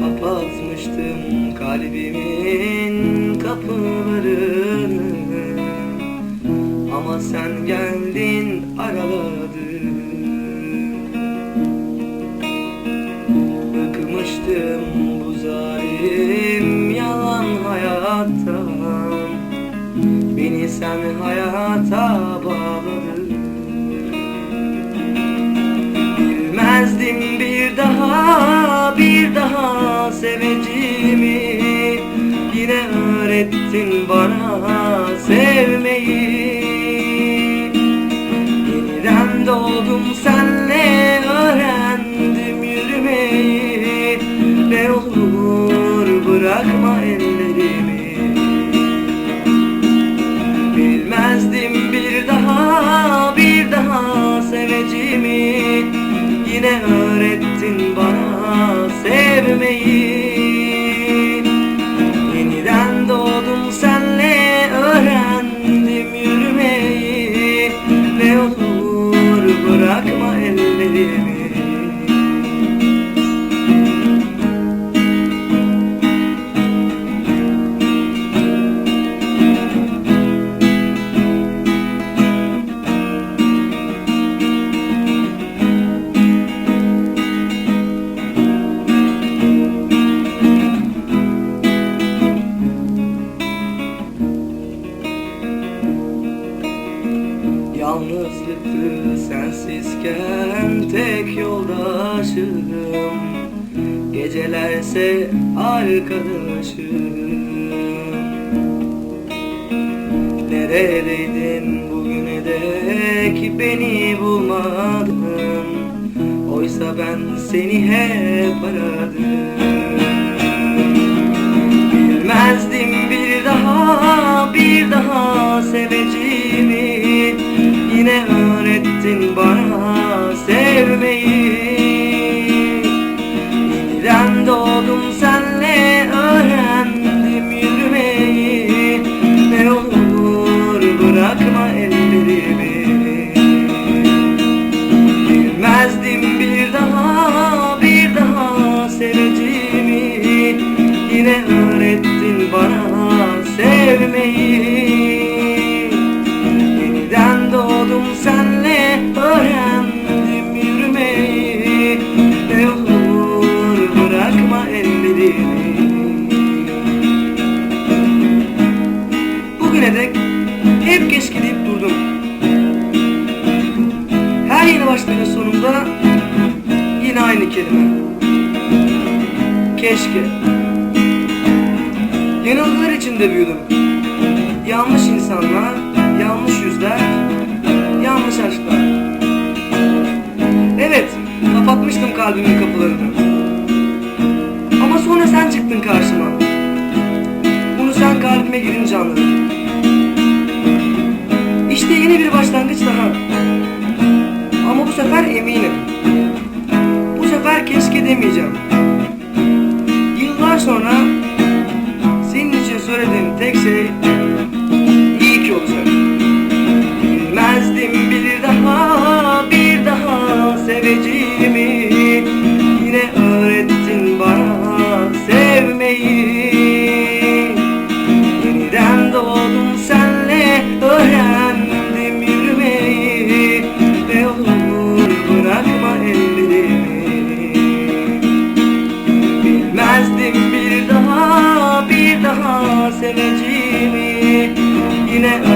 Kapatmıştım kalbimin kapılarını Ama sen geldin araladın. Bıkmıştım bu zalim yalan hayattan Beni sen hayata bağladın Bilmezdim bir daha, bir daha seveceğimi. Yine öğrettin bana sevmeyi. Yeniden doğdum senle öğrettin bana sevmeyi sensizken tek yoldaşım. Gecelerse arkadaşım. Neredeydin bugüne dek beni bulmadın? Oysa ben seni hep aradım. Bilmezdim bir daha, bir daha seveceğimi. Yine öğrettin bana sevmeyi? Yeniden doğdum senle öğrendim yürümeyi. Ne olur bırakma ellerimi. Bilmezdim bir daha, bir daha seveceğimi. Yine öğrettin bana sevmeyi Keşke. Yanılgılar içinde büyüdüm. Yanlış insanlar, yanlış yüzler, yanlış aşklar. Evet, kapatmıştım kalbimin kapılarını. Ama sonra sen çıktın karşıma. Bunu sen kalbime girince anladım. İşte yeni bir başlangıç daha. Ama bu sefer eminim. Bu sefer keşke demeyeceğim. Şey iyi ki olacak. Bilmezdim bir daha, bir daha seveceğimi. Yine öğrettin bana sevmeyi. Yeniden doğdum senle öğrendim yürümeyi. Ne olur bırakma ellerimi. Bilmezdim bir daha bir daha seveceğimi Yine